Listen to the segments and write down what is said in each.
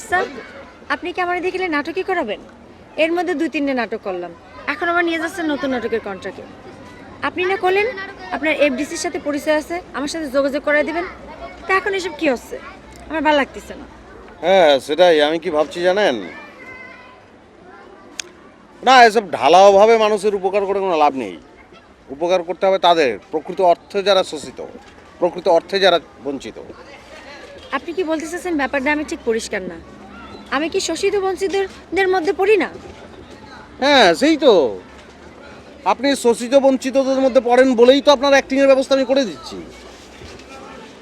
আচ্ছা আপনি কি আমার দেখলে নাটকই করাবেন? এর মধ্যে দুই তিনটে নাটক করলাম। এখন আমার নিয়ে যাচ্ছেন নতুন নাটকের কন্ট্রাক্টে আপনি না করলেন, আপনার এফডিসির সাথে পরিচয় আছে, আমার সাথে যোগাযোগ করে দেবেন। তা এখন এসব কি হচ্ছে? আমার ভালো লাগতেছে না। হ্যাঁ সেটাই। আমি কি ভাবছি জানেন? না, এসব ঢালাওভাবে মানুষের উপকার করে কোনো লাভ নেই। উপকার করতে হবে তাদের। প্রকৃত অর্থে যারা শোষিত, প্রকৃত অর্থে যারা বঞ্চিত। আপনি কি বলতে চাচ্ছেন ব্যাপারটা আমি ঠিক পরিষ্কার না? আমি কি শোষিত বঞ্চিতদের মধ্যে পড়ি না? হ্যাঁ সেই তো। আপনি শোষিত বঞ্চিতদের মধ্যে পড়েন বলেই তো আপনার অ্যাক্টিংয়ের ব্যবস্থা আমি করে দিচ্ছি।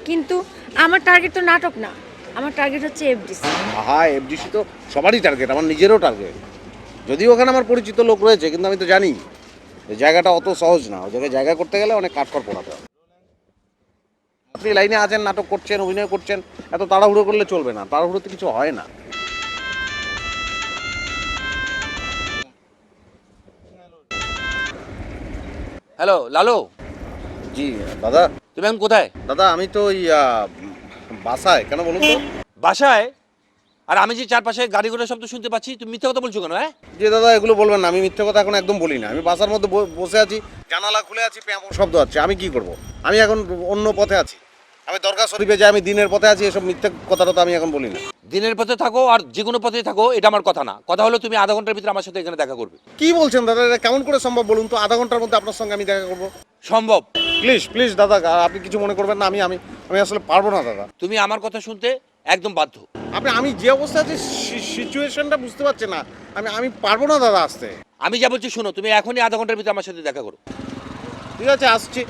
কিন্তু আমার টার্গেট তো নাটক না। আমার টার্গেট হচ্ছে এফডিসি আহা এফডিসি তো সবারই টার্গেট আমার নিজেরও টার্গেট যদিও ওখানে আমার পরিচিত লোক রয়েছে কিন্তু আমি তো জানি যে জায়গাটা অত সহজ না। ওই জায়গায় জায়গা করতে গেলে অনেক কাঠখড় পোড়াতে হবে। আপনি লাইনে আছেন নাটক করছেন অভিনয় করছেন এত তাড়াহুড়ো করলে চলবে না তাড়াহুড়োতে কিছু হয় না। হ্যালো লালু? জি দাদা। তুমি এখন কোথায়? দাদা আমি তো ওই আহ, বাসায় কেন বলুন তো? বাসায়? আর আমি যে চারপাশে গাড়ি ঘোড়া শব্দ শুনতে পাচ্ছি তুমি মিথ্যা কথা বলছো কেন হ্যাঁ? যে দাদা এগুলো বলবেন না আমি মিথ্যে কথা এখন একদম বলি না। আমি বাসার মধ্যে ব- বসে আছি জানালা খুলে আছি প্যাঁ শব্দ হচ্ছে আমি কি করব? আমি এখন অন্য পথে আছি। আমি দরকার শরীফে যে আমি দিনের পথে আছি এসব মিথ্যে কথাটা তো আমি এখন বলি না। দিনের পথে থাকো আর যে কোনো পথে থাকো এটা আমার কথা না। কথা হলো তুমি আধা ঘণ্টার ভিতরে আমার সাথে এখানে দেখা করবে। কি বলছেন দাদা? এটা কেমন করে সম্ভব বলুন তো? আধা ঘণ্টার মধ্যে আপনার সঙ্গে আমি দেখা করব। সম্ভব। প্লিজ প্লিজ দাদা আপনি কিছু মনে করবেন না আমি আমি আমি আসলে পারব না দাদা। তুমি আমার কথা শুনতে একদম বাধ্য। আপনি আমি যে অবস্থা আছি সিচুয়েশনটা বুঝতে পারছেন না। আমি আমি পারব না দাদা আসতে। আমি যা বলছি শোনো তুমি এখনই আধা ঘণ্টার ভিতরে আমার সাথে দেখা করো। ঠিক আছে আসছি।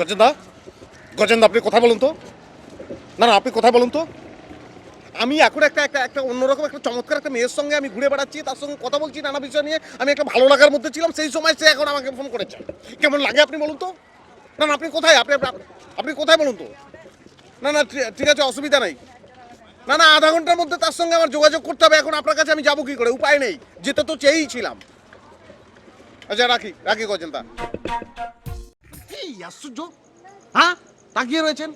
গজেন্দা গজেন্দা, আপনি কথা বলুন তো। না না, আপনি কথা বলুন তো। আমি এখন একটা একটা একটা অন্যরকম, একটা চমৎকার একটা মেয়ের সঙ্গে আমি ঘুরে বেড়াচ্ছি, তার সঙ্গে কথা বলছি, নানা বিষয় নিয়ে। আমি একটা ভালো লাগার মধ্যে ছিলাম, সেই সময় সে এখন আমাকে ফোন করেছে। কেমন লাগে আপনি বলুন তো? না না, আপনি কোথায়? আপনি, আপনি- কোথায় বলুন তো? না না, ঠিক- ঠিক আছে, অসুবিধা নাই। না না, আধা ঘণ্টার মধ্যে তার সঙ্গে আমার যোগাযোগ করতে হবে, এখন আপনার কাছে আমি যাব কি করে? উপায় নেই, যেতে তো চেয়েই ছিলাম। আচ্ছা রাখি রাখি গজেন্দা। হ্যাঁ? তাকিয়ে রয়েছেন?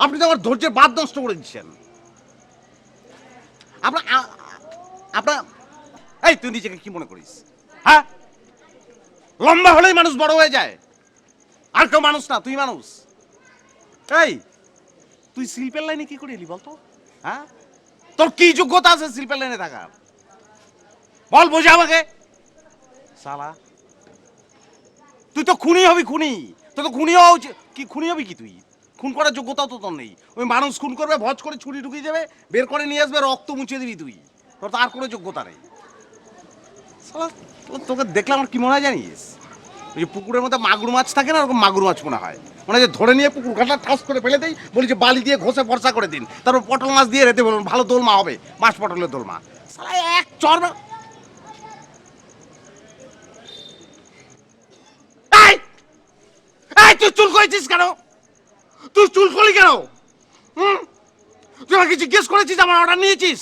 আপনি তো আমার ধৈর্যের বাদ নষ্ট করে দিচ্ছেন। আপনার আপনার এই, তুই নিজেকে কি মনে করিস? হ্যাঁ? লম্বা হলেই মানুষ বড় হয়ে যায়। আর কেউ মানুষ না, তুই মানুষ। এই, তুই শিল্পের লাইনে কি করে এলি বলতো হ্যাঁ? তোর কি যোগ্যতা আছে শিল্পের লাইনে থাকার? বল, বোঝা আমাকে। সালা তুই তো খুনি হবি, খুনি। তুই তো খুনি হওয়া উচিত। কি, খুনি হবি কি তুই? খুন করার যোগ্যতাও তো তোর নেই। ওই মানুষ খুন করবে, ভজ করে ছুরি ঢুকিয়ে দেবে, বের করে নিয়ে আসবে, রক্ত মুছে দিবি তুই। তোর তো আর কোনো যোগ্যতা নেই। তোকে দেখলে আমার কি মনে হয় জানিস? ওই পুকুরের মধ্যে মাগুর মাছ থাকে না, ওরকম মাগুর মাছ মনে হয়। মানে যে ধরে নিয়ে পুকুর ঘাটটা ঠাস করে ফেলে দেয় বলি যে বালি দিয়ে ঘষে ভরসা করে দিন। তারপর পটল মাছ দিয়ে রেতে বলুন, ভালো দোলমা হবে, মাছ পটলের দোলমা। শালা, এক চর এই, তুই চুল করেছিস কেন? তুই চুল করলি কেন? হুম? তুই আমাকে জিজ্ঞেস করেছিস আমার অর্ডার নিয়েছিস?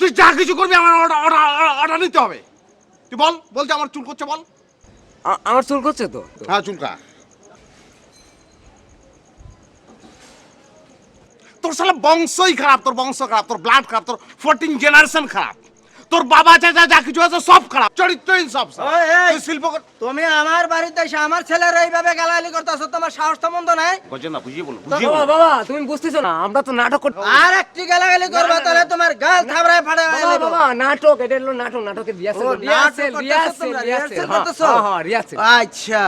তুই যা কিছু করবি আমার অর্ডার অর্ডার নিতে হবে। তুই বল বলছে আমার চুল করছে বল। আমার চুল করছে তো? হ্যাঁ চুলকা তোর সালা বংশই খারাপ তোর বংশ খারাপ তোর ব্লাড খারাপ তোর ফোরটিন জেনারেশন খারাপ। তোর বাবা চাচা যা কিছু আছে সব খারাপ। চরিত্রহীন সব। তুই শিল্প তুমি আমার বাড়িতে এসে আমার ছেলের এইভাবে গালাগালি করতেছো তোমার সাহস তো মন্দ নাই। গজেন না বুঝিয়ে বলো বুঝিয়ে বাবা বাবা তুমি বুঝতেছো না আমরা তো নাটক করতে আর একটি গালাগালি করবে তাহলে তোমার গাল থাবড়ায় ফাড়ায় বাবা, বাবা, নাটক এটা হলো নাটক রিহার্সেল করতেছো তোমরা, রিহার্সেল রিহার্সেল হ্যাঁ, হ্যাঁ, হ্যাঁ, রিহার্সেল আচ্ছা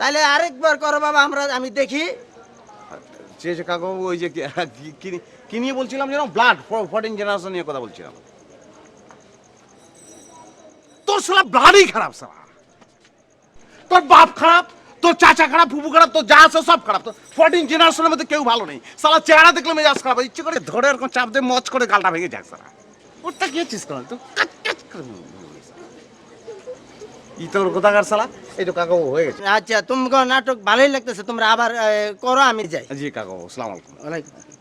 তাহলে আরেকবার করো বাবা আমরা আমি দেখি। যে যে কাকু ওই যে কি- কি- কি কি নিয়ে বলছিলাম যেন? ব্লাড ফোরটিন জেনারেশন নিয়ে কথা বলছিলাম। সালা ব্লাডই খারাপ সালা তোর বাপ খারাপ তোর চাচা খারাপ ফুপু খারাপ তোর যা আছে সব খারাপ। তোর ফোরটিন জেনারেশনের মধ্যে কেউ ভালো নেই। সালা চেহারা দেখলে মেজাজ খারাপ ইচ্ছে করে ধরে এরকম চাপ দিয়ে মচ করে গালটা ভেঙে যাক ওটা কি হচ্ছিস কেন তো করে ই তোর কোথাকার সালা এই তো কাকু হয়ে গেছে। আচ্ছা তুমি নাটক ভালোই লাগতেছে। তোমরা আবার করো আমি যাই। জি কাকু আসসালামু আলাইকুম। ওয়ালাইকুম